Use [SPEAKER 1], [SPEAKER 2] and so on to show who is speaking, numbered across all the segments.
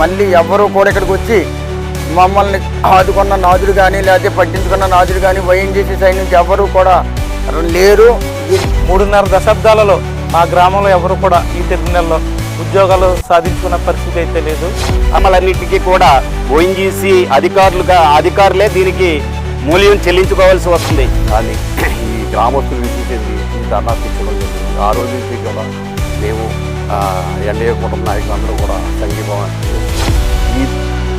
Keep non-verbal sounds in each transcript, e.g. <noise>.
[SPEAKER 1] మళ్ళీ ఎవరు కూడా ఇక్కడికి వచ్చి మమ్మల్ని ఆదుకున్న నాదులు కానీ లేకపోతే పట్టించుకున్న నాదులు కానీ వైఎన్జీసీ సైడ్ నుంచి ఎవరు కూడా లేరు.
[SPEAKER 2] మూడున్నర దశాబ్దాలలో మా గ్రామంలో ఎవరు కూడా ఈ టెర్మినల్లో ఉద్యోగాలు సాధించుకున్న పరిస్థితి అయితే లేదు.
[SPEAKER 3] అమలన్నిటికీ కూడా ఓఎన్జీసీ అధికారులుగా అధికారులే దీనికి మూల్యం చెల్లించుకోవాల్సి వస్తుంది.
[SPEAKER 4] కానీ గ్రామస్తులు విధించింది ఈ ధర్నా తీసుకోవడం జరిగింది. ఆ రోజు నుంచి కూడా మేము ఎన్డీఏ కుటుంబ నాయకులందరూ కూడా సంఘీభావం ఈ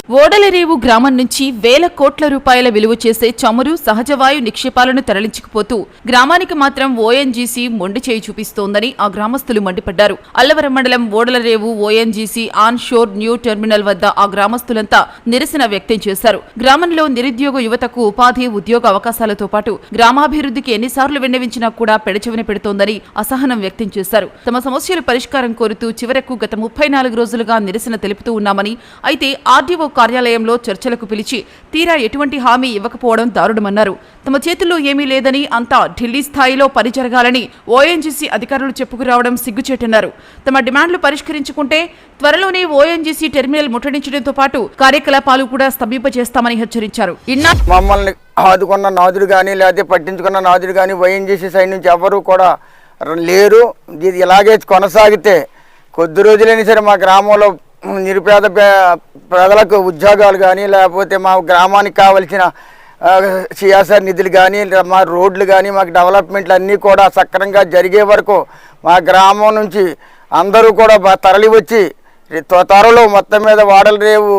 [SPEAKER 5] ఓడలరేవు గ్రామం నుంచి వేల కోట్ల రూపాయల విలువ చేసే చమురు సహజవాయు నిక్షేపాలను తరలించకపోతూ గ్రామానికి మాత్రం ఓఎన్జీసీ మొండి చేయి చూపిస్తోందని ఆ గ్రామస్తులు మండిపడ్డారు. అల్లవరం మండలం Odalarevu ONGC on shore new terminal వద్ద ఆ గ్రామస్తులంతా నిరసన వ్యక్తం చేశారు. గ్రామంలో నిరుద్యోగ యువతకు ఉపాధి ఉద్యోగ అవకాశాలతో పాటు గ్రామాభివృద్ధికి ఎన్నిసార్లు విన్నవించినా కూడా పెడచెవిన పెడుతోందని అసహనం వ్యక్తం చేశారు. తమ సమస్యల పరిష్కారం కోరుతూ చివరకు గత ముప్పై నాలుగు రోజులుగా నిరసన తెలుపుతూ ఉన్నామని అయితే ఆర్డీఓ కార్యాలయంలో చర్చలకు పిలిచి తీరా ఎటువంటి హామీ ఇవ్వకపోవడం దారుణమన్నారు. తమ చేతుల్లో ఏమీ లేదని అంతా ఢిల్లీ స్థాయిలో పని జరగాలని ఓఎన్జీసీ అధికారులు చెప్పుకురావడం సిగ్గుచేటన్నారు. తమ డిమాండ్లు పరిష్కరించుకుంటే త్వరలోనే ఓఎన్జీసీ టెర్మినల్ ముట్టడించడంతో పాటు కార్యకలాపాలు కూడా స్తంభింపజేస్తామని హెచ్చరించారు.
[SPEAKER 1] మమ్మల్ని ఆదుకున్న నాదుడు కానీ లేకపోతే పట్టించుకున్న నాదుడు కానీ ఓఎన్జీసీ సైడ్ నుంచి ఎవరు కూడా లేరు. ఇది ఇలాగే కొనసాగితే కొద్ది రోజులైనా సరే మా గ్రామంలో నిరుపేద పే- ప్రజలకు ఉద్యోగాలు కానీ లేకపోతే మా గ్రామానికి కావలసిన సిఆర్ఆర్ నిధులు కానీ మా రోడ్లు కానీ మాకు డెవలప్మెంట్లు అన్నీ కూడా సక్రమంగా జరిగే వరకు మా గ్రామం నుంచి అందరూ కూడా తరలి వచ్చి త్వ- త్వరలో మొత్తం మీద వాడలరేవు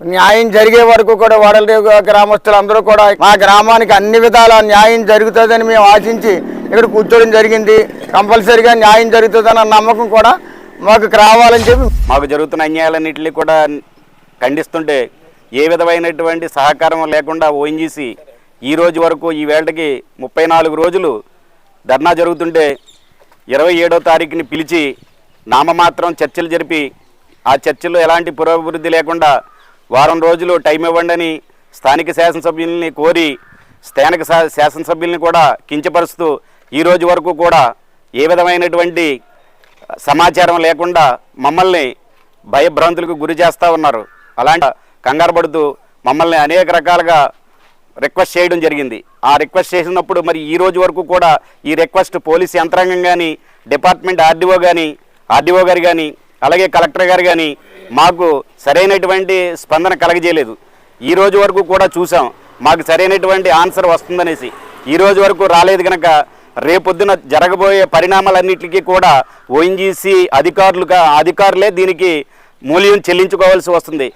[SPEAKER 1] న్యాయం జరిగే వరకు కూడా వాడలరేవు గ్రామస్తులు అందరూ కూడా మా గ్రామానికి అన్ని విధాల న్యాయం జరుగుతుందని మేము ఆశించి ఇక్కడ కూర్చోవడం జరిగింది. కంపల్సరీగా న్యాయం జరుగుతుందన్న నమ్మకం కూడా మాకు రావాలని చెప్పి
[SPEAKER 3] మాకు జరుగుతున్న అన్యాయాలన్నింటినీ కూడా ఖండిస్తుంటే ఏ విధమైనటువంటి సహకారం లేకుండా ఓఎన్జీసీ ఈ రోజు వరకు ఈ వేళకి ముప్పై నాలుగు రోజులు ధర్నా జరుగుతుంటే ఇరవై ఏడో తారీఖుని పిలిచి నామమాత్రం చర్చలు జరిపి ఆ చర్చల్లో ఎలాంటి పురోభివృద్ధి లేకుండా వారం రోజులు టైం ఇవ్వండి అని స్థానిక శాసనసభ్యుల్ని కోరి స్థానిక శా- శాసనసభ్యుల్ని కూడా కించపరుస్తూ ఈ రోజు వరకు కూడా ఏ విధమైనటువంటి సమాచారం లేకుండా మమ్మల్ని భయభ్రాంతులకు గురి చేస్తూ ఉన్నారు. అలాంటి కంగారు పడుతూ మమ్మల్ని అనేక రకాలుగా రిక్వెస్ట్ చేయడం జరిగింది. ఆ రిక్వెస్ట్ చేసినప్పుడు మరి ఈ రోజు వరకు కూడా ఈ రిక్వెస్ట్ పోలీస్ యంత్రాంగం కానీ డిపార్ట్మెంట్ ఆర్డీఓ కానీ ఆర్డీఓ గారు కానీ అలాగే కలెక్టర్ గారు కానీ మాకు సరైనటువంటి స్పందన కలగజేయలేదు. ఈ రోజు వరకు కూడా చూసాం. మాకు సరైనటువంటి ఆన్సర్ వస్తుందనేసి. ఈ రోజు వరకు రాలేదు కనుక రేపొద్దున జరగబోయే పరిణామాలన్నింటికీ కూడా ఓఎన్జీసీ అధికారులుగా అధికారులే దీనికి మూల్యం చెల్లించుకోవాల్సి వస్తుంది.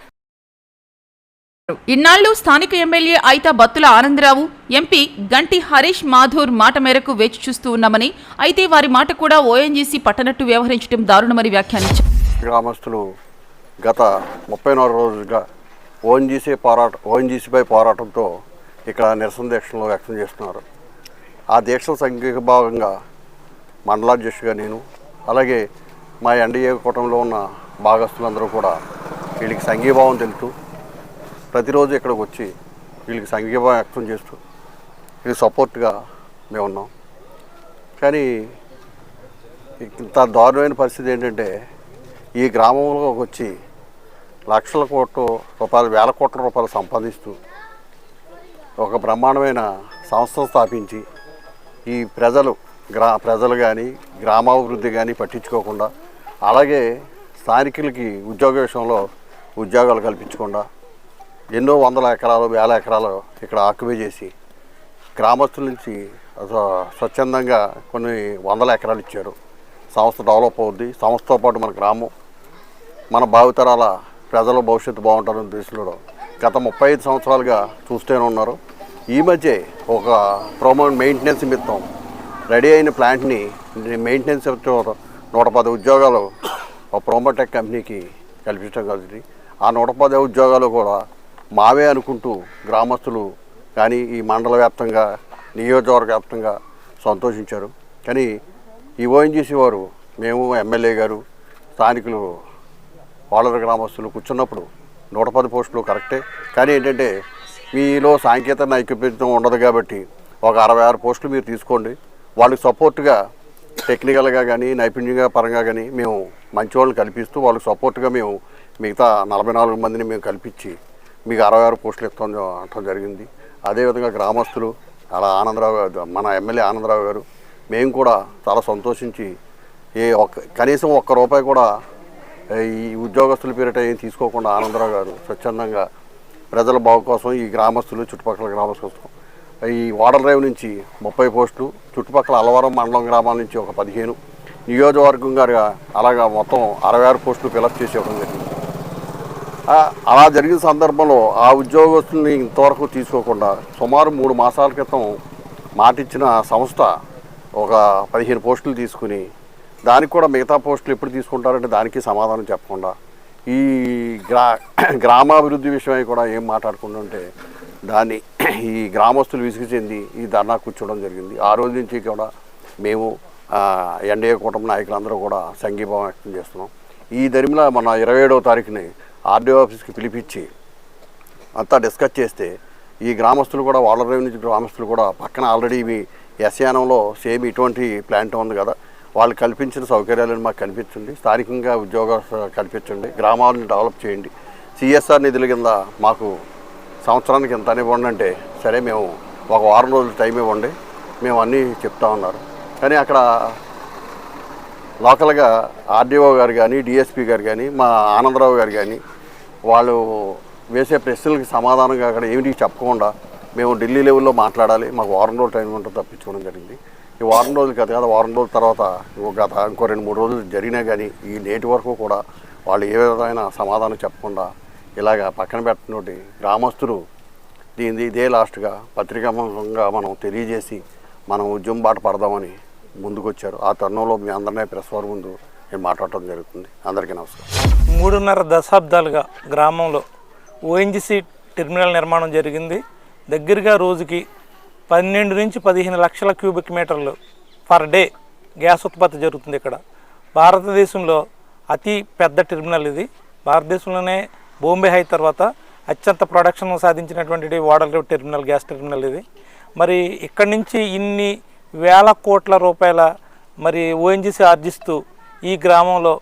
[SPEAKER 5] ఇన్నాళ్ళు స్థానిక ఎమ్మెల్యే అయితా బత్తుల ఆనందరావు ఎంపీ గంటి హరీష్ మాధూర్ మాట మేరకు వేచి చూస్తూ ఉన్నామని అయితే వారి మాట కూడా ఓఎన్జీసీ పట్టనట్టు వ్యవహరించడం దారుణమని వ్యాఖ్యానించారు.
[SPEAKER 4] గ్రామస్తులు గత ముప్పై నాలుగు రోజులుగా ఓఎన్జీసీ పోరాట ఓఎన్జీసీపై పోరాటంతో ఇక్కడ నిరసన దీక్షలు వ్యక్తం చేస్తున్నారు. ఆ దీక్షల సంఘీభాగంగా మండలాధ్యక్షుడిగా నేను అలాగే మా ఎన్డీఏ కూటమిలో ఉన్న భాగస్తులందరూ కూడా వీళ్ళకి సంఘీభావం తెలుపుతూ ప్రతిరోజు ఇక్కడికి వచ్చి వీళ్ళకి సంఘీభావం వ్యక్తం చేస్తూ వీళ్ళకి సపోర్ట్గా మేము ఉన్నాం కానీ ఇంత దారుణమైన పరిస్థితి ఏంటంటే ఈ గ్రామంలోకి వచ్చి లక్షల కోట్ల రూపాయలు వేల కోట్ల రూపాయలు సంపాదిస్తూ ఒక బ్రహ్మాండమైన సంస్థను స్థాపించి ఈ ప్రజలు గ్రా ప్రజలు కానీ గ్రామాభివృద్ధి కానీ పట్టించుకోకుండా అలాగే స్థానికులకి ఉద్యోగ విషయంలో ఉద్యోగాలు కల్పించకుండా ఎన్నో వందల ఎకరాలు వేల ఎకరాలు ఇక్కడ ఆక్యుపై చేసి గ్రామస్తుల నుంచి అస- స్వచ్ఛందంగా కొన్ని వందల ఎకరాలు ఇచ్చారు. సంస్థ డెవలప్ అవుద్ది. సంస్థతో పాటు మన గ్రామం మన భావితరాల ప్రజల భవిష్యత్తు బాగుంటారని ఉద్దేశంలో గత ముప్పై ఐదు సంవత్సరాలుగా చూస్తూనే ఉన్నారు. ఈ మధ్య ఒక ప్రోమో మెయింటెనెన్స్ నిమిత్తం రెడీ అయిన ప్లాంట్ని మెయింటెనెన్స్ నూట పది ఉద్యోగాలు ఒక ప్రోమోటెక్ కంపెనీకి కల్పించడం కలిసి ఆ నూట పది ఉద్యోగాలు కూడా మావే అనుకుంటూ గ్రామస్తులు కానీ ఈ మండల వ్యాప్తంగా నియోజకవర్గ వ్యాప్తంగా సంతోషించారు. కానీ ఈ ఓఎన్జీసీ వారు మేము ఎమ్మెల్యే గారు స్థానికులు వాళ్ళ గ్రామస్తులు కూర్చున్నప్పుడు నూట పది పోస్టులు కరెక్టే. కానీ ఏంటంటే మీలో సాంకేతిక నైపుణ్యం ఉండదు కాబట్టి ఒక అరవై ఆరు పోస్టులు మీరు తీసుకోండి. వాళ్ళకి సపోర్ట్గా టెక్నికల్గా కానీ నైపుణ్యంగా పరంగా కానీ మేము మంచి వాళ్ళని కల్పిస్తూ వాళ్ళకి సపోర్ట్గా మేము మిగతా నలభై నాలుగు మందిని మేము కల్పించి మీకు అరవై ఆరు పోస్టులు ఇస్తాం అనటం జరిగింది. అదేవిధంగా గ్రామస్తులు అలా ఆనందరావు గారు మన ఎమ్మెల్యే ఆనందరావు గారు మేము కూడా చాలా సంతోషించి ఏ ఒక్క కనీసం ఒక్క రూపాయి కూడా ఈ ఉద్యోగస్తుల పేరిట ఏం తీసుకోకుండా ఆనందరావు గారు స్వచ్ఛందంగా ప్రజల బాగు కోసం ఈ గ్రామస్తులు చుట్టుపక్కల గ్రామస్తుల కోసం. ఈ వాటర్ డ్రైవ్ నుంచి ముప్పై పోస్టులు చుట్టుపక్కల అలవరం మండలం గ్రామాల నుంచి ఒక పదిహేను. నియోజకవర్గం గారుగా అలాగా మొత్తం అరవై ఆరు పోస్టులు ఫిలప్ చేసి ఇవ్వడం జరిగింది. అలా జరిగిన సందర్భంలో ఆ ఉద్యోగస్తుల్ని ఇంతవరకు తీసుకోకుండా సుమారు మూడు మాసాల క్రితం మాటిచ్చిన సంస్థ ఒక పదిహేను పోస్టులు తీసుకుని దానికి కూడా మిగతా పోస్టులు ఎప్పుడు తీసుకుంటారంటే దానికి సమాధానం చెప్పకుండా ఈ గ్రా <clears throat> గ్రామాభివృద్ధి విషయమై కూడా ఏం మాట్లాడుకుంటుంటే ఉంటే దాన్ని <clears throat> ఈ గ్రామస్తులు విసుగు చెంది ఈ ధర్నా కూర్చోవడం జరిగింది. ఆ రోజు నుంచి కూడా మేము ఎన్డీఏ కూటమి నాయకులందరూ కూడా సంఘీభావం వ్యక్తం చేస్తున్నాం. ఈ దరిమిలా మన ఇరవై ఏడవ తారీఖుని ఆర్డీఓ ఆఫీస్కి పిలిపించి అంతా డిస్కస్ చేస్తే ఈ గ్రామస్తులు కూడా వాళ్ళ నుంచి గ్రామస్తులు కూడా పక్కన ఆల్రెడీ మీ ఎస్యానంలో సేమ్ ఇటువంటి ప్లాంట్ ఉంది కదా వాళ్ళు కల్పించిన సౌకర్యాలను మాకు కనిపించండి. స్థానికంగా ఉద్యోగ కల్పించండి. గ్రామాలను డెవలప్ చేయండి. సిఎస్ఆర్ నిధుల కింద మాకు సంవత్సరానికి ఎంత ఇవ్వండి అంటే సరే మేము ఒక వారం రోజులు టైం ఇవ్వండి. మేము అన్నీ చెప్తా ఉన్నారు. కానీ అక్కడ లోకల్గా ఆర్డీఓ గారు కానీ డిఎస్పీ గారు కానీ మా ఆనందరావు గారు కానీ వాళ్ళు వేసే ప్రశ్నలకి సమాధానంగా అక్కడ ఏమిటి చెప్పకుండా మేము ఢిల్లీ లెవెల్లో మాట్లాడాలి. మాకు వారం రోజులు టైం ఉంటుంది తప్పించుకోవడం జరిగింది. ఈ వారం రోజులు కదా కదా వారం రోజుల తర్వాత ఇంకో గత ఇంకో రెండు మూడు రోజులు జరిగినా కానీ ఈ నేటి వరకు కూడా వాళ్ళు ఏ విధమైన సమాధానం చెప్పకుండా ఇలాగ పక్కన పెట్టినోటి గ్రామస్తులు దీని ఇదే లాస్ట్గా పత్రికాముఖంగా మనం తెలియజేసి మనం ఉద్యమం బాట పడదామని ముందుకొచ్చారు. ఆ తరుణంలో మీ అందరినీ ప్రెస్ వారి ముందు నేను మాట్లాడటం జరుగుతుంది. అందరికీ నమస్కారం.
[SPEAKER 2] మూడున్నర దశాబ్దాలుగా గ్రామంలో ఓఎన్జిసి టెర్మినల్ నిర్మాణం జరిగింది. దగ్గరగా రోజుకి పన్నెండు నుంచి పదిహేను లక్షల క్యూబిక్ మీటర్లు పర్ డే గ్యాస్ ఉత్పత్తి జరుగుతుంది ఇక్కడ. భారతదేశంలో అతి పెద్ద టెర్మినల్ ఇది. భారతదేశంలోనే బొంబే హై తర్వాత అత్యంత ప్రొడక్షన్ సాధించినటువంటి వాడర్ టెర్మినల్ గ్యాస్ టెర్మినల్ ఇది. మరి ఇక్కడి నుంచి ఇన్ని వేల కోట్ల రూపాయల మరి ఓఎన్జీసీ ఆర్జిస్తూ ఈ గ్రామంలో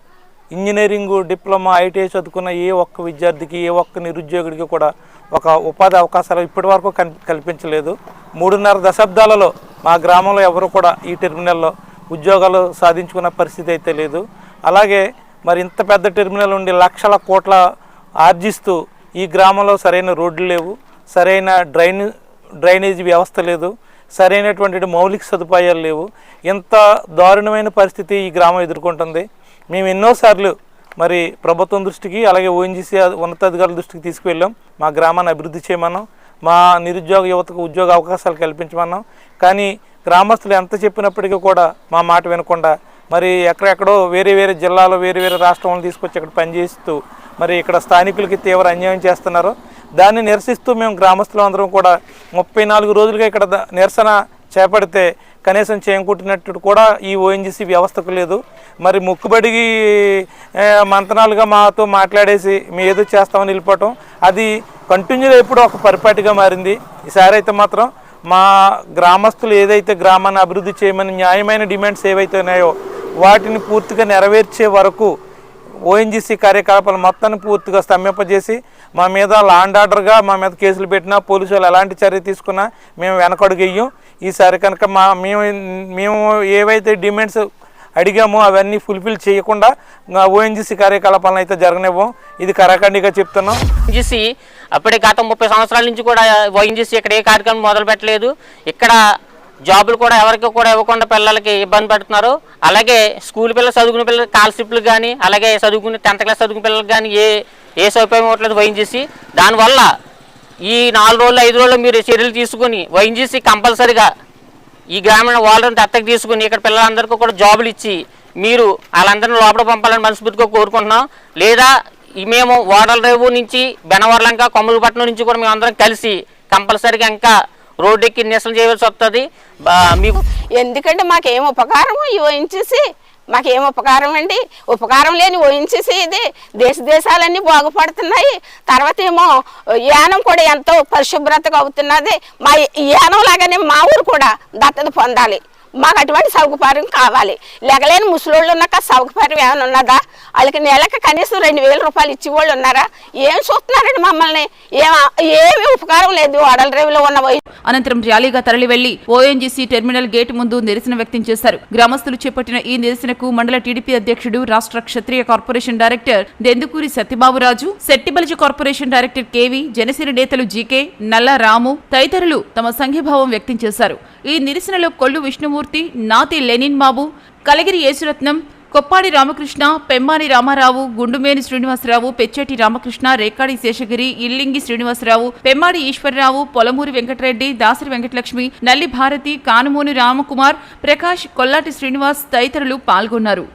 [SPEAKER 2] ఇంజనీరింగ్ డిప్లొమా ఐటీఐ చదువుకున్న ఏ ఒక్క విద్యార్థికి ఏ ఒక్క నిరుద్యోగుడికి కూడా ఒక ఉపాధి అవకాశాలు ఇప్పటి వరకు కల్పించలేదు. మూడున్నర దశాబ్దాలలో మా గ్రామంలో ఎవరు కూడా ఈ టెర్మినల్లో ఉద్యోగాలు సాధించుకున్న పరిస్థితి అయితే లేదు. అలాగే మరి ఇంత పెద్ద టెర్మినల్ ఉండి లక్షల కోట్ల ఆర్జిస్తూ ఈ గ్రామంలో సరైన రోడ్లు లేవు. సరైన డ్రైన్ డ్రైనేజీ వ్యవస్థ లేదు. సరైనటువంటి మౌలిక సదుపాయాలు లేవు. ఇంత దారుణమైన పరిస్థితి ఈ గ్రామం ఎదుర్కొంటుంది. మేము ఎన్నోసార్లు మరి ప్రభుత్వం దృష్టికి అలాగే ఓఎన్జీసీ ఉన్నతాధికారుల దృష్టికి తీసుకువెళ్ళాం. మా గ్రామాన్ని అభివృద్ధి చేయమన్నాం. మా నిరుద్యోగ యువతకు ఉద్యోగ అవకాశాలు కల్పించమన్నాం. కానీ గ్రామస్తులు ఎంత చెప్పినప్పటికీ కూడా మా మాట వినకుండా మరి ఎక్కడెక్కడో వేరే వేరే జిల్లాలో వేరే వేరే రాష్ట్రంలో తీసుకొచ్చి ఇక్కడ పనిచేస్తూ మరి ఇక్కడ స్థానికులకి తీవ్ర అన్యాయం చేస్తున్నారు. దాన్ని నిరసిస్తూ మేము గ్రామస్తులందరం కూడా ముప్పై నాలుగు రోజులుగా ఇక్కడ ద- నిరసన చేపడితే కనీసం చేయంకుట్టినట్టు కూడా ఈ ఓఎన్జీసీ వ్యవస్థకు లేదు. మరి ముక్కుబడి మంతనాలుగా మాతో మాట్లాడేసి మీ ఏదో చేస్తామని వెళ్ళిపోవటం అది కంటిన్యూగా ఎప్పుడు ఒక పరిపాటిగా మారింది. ఈసారి అయితే మాత్రం మా గ్రామస్తులు ఏదైతే గ్రామాన్ని అభివృద్ధి చేయమని న్యాయమైన డిమాండ్స్ ఏవైతే ఉన్నాయో వాటిని పూర్తిగా నెరవేర్చే వరకు ఓఎన్జీసీ కార్యకలాపాలు మొత్తాన్ని పూర్తిగా స్తంభింపజేసి మా మీద లాండ్ ఆర్డర్గా మా మీద కేసులు పెట్టినా పోలీసు వాళ్ళు ఎలాంటి చర్య తీసుకున్నా మేము వెనకడుగెయ్యం ఈసారి కనుక మా మేము మేము ఏవైతే డిమాండ్స్ అడిగామో అవన్నీ ఫుల్ఫిల్ చేయకుండా ఓఎన్జీసీ కార్యకలాపాలను అయితే జరగనివ్వం. ఇది కరాఖండిగా చెప్తున్నాం.
[SPEAKER 6] ఓఎన్జీసీ అప్పుడే గత ముప్పై సంవత్సరాల నుంచి కూడా ఓఎన్జీసీ ఇక్కడ ఏ కార్యక్రమం మొదలు పెట్టలేదు. ఇక్కడ జాబులు కూడా ఎవరికి కూడా ఇవ్వకుండా పిల్లలకి ఇబ్బంది పెడుతున్నారు. అలాగే స్కూల్ పిల్లలు చదువుకునే పిల్లలకి స్కాలర్షిప్లు కానీ అలాగే చదువుకునే టెన్త్ క్లాస్ చదువుకునే పిల్లలకి కానీ ఏ ఏ సౌకర్యం ఇవ్వట్లేదు ఓఎన్జీసీ దానివల్ల ఈ నాలుగు రోజులు ఐదు రోజులు మీరు చర్యలు తీసుకుని వైఎన్జీసీ కంపల్సరిగా ఈ గ్రామీణ వాళ్ళని దత్తకు తీసుకుని ఇక్కడ పిల్లలందరికీ కూడా జాబులు ఇచ్చి మీరు వాళ్ళందరినీ లోపల పంపాలని మనస్ఫూర్తిగా కోరుకుంటున్నాం. లేదా మేము ఓడల రేవు నుంచి బెనవర్లంక కొమ్మలపట్నం నుంచి కూడా మేము అందరం కలిసి కంపల్సరీగా ఇంకా రోడ్డు ఎక్కి నిరసన చేయవలసి వస్తుంది బా-
[SPEAKER 7] ఎందుకంటే మాకేం ఉపకారము ఇవ్వించేసి మాకేం ఉపకారం అండి? ఉపకారం లేని ఓయించేసి ఇది. దేశ దేశాలన్నీ బాగుపడుతున్నాయి. తర్వాత ఏమో యానం కూడా ఎంతో పరిశుభ్రతగా అవుతున్నది. మా యానం లాగానే మా ఊరు కూడా దత్తత పొందాలి. మాకు అటువంటి సౌకర్యం కావాలి. లెగలేని ముసలోళ్ళు ఉన్నాక సౌకర్యం ఏమైనా ఉన్నదా? వాళ్ళకి నెలకి కనీసం రెండు వేల రూపాయలు ఇచ్చేవాళ్ళు ఉన్నారా? ఏం చూస్తున్నారండి మమ్మల్ని? ఏమి ఉపకారం లేదు. అడల రేవులో ఉన్న వయసు
[SPEAKER 5] అనంతరం ర్యాలీగా తరలి వెళ్ళి ఓఎన్జీసీ టెర్మినల్ గేట్ ముందు నిరసన వ్యక్తం చేశారు. గ్రామస్తులు చేపట్టిన ఈ నిరసనకు మండల టీడీపీ అధ్యక్షుడు రాష్ట్ర Kshatriya corporation director Dendukuri Satyababuraju Settibalija corporation director KV Janasena నేతలు జీకే నల్ల రాము తదితరులు తమ సంఘీభావం వ్యక్తం చేశారు. ఈ నిరసనలో కొల్లు విష్ణుమూర్తి రామమూర్తి నాతి లెనిన్ బాబు కలగిరి యేసురత్నం కొప్పాడి రామకృష్ణ పెమ్మాని రామారావు గుండుమేని శ్రీనివాసరావు పెచ్చేటి రామకృష్ణ రేకాడి శేషగిరి ఇల్లింగి శ్రీనివాసరావు పెమ్మాడి ఈశ్వరరావు పొలమూరి వెంకటరెడ్డి దాసరి వెంకటలక్ష్మి నల్లి భారతి కానుమూని రామకుమార్ ప్రకాష్ కొల్లాటి శ్రీనివాస్ తదితరులు పాల్గొన్నారు.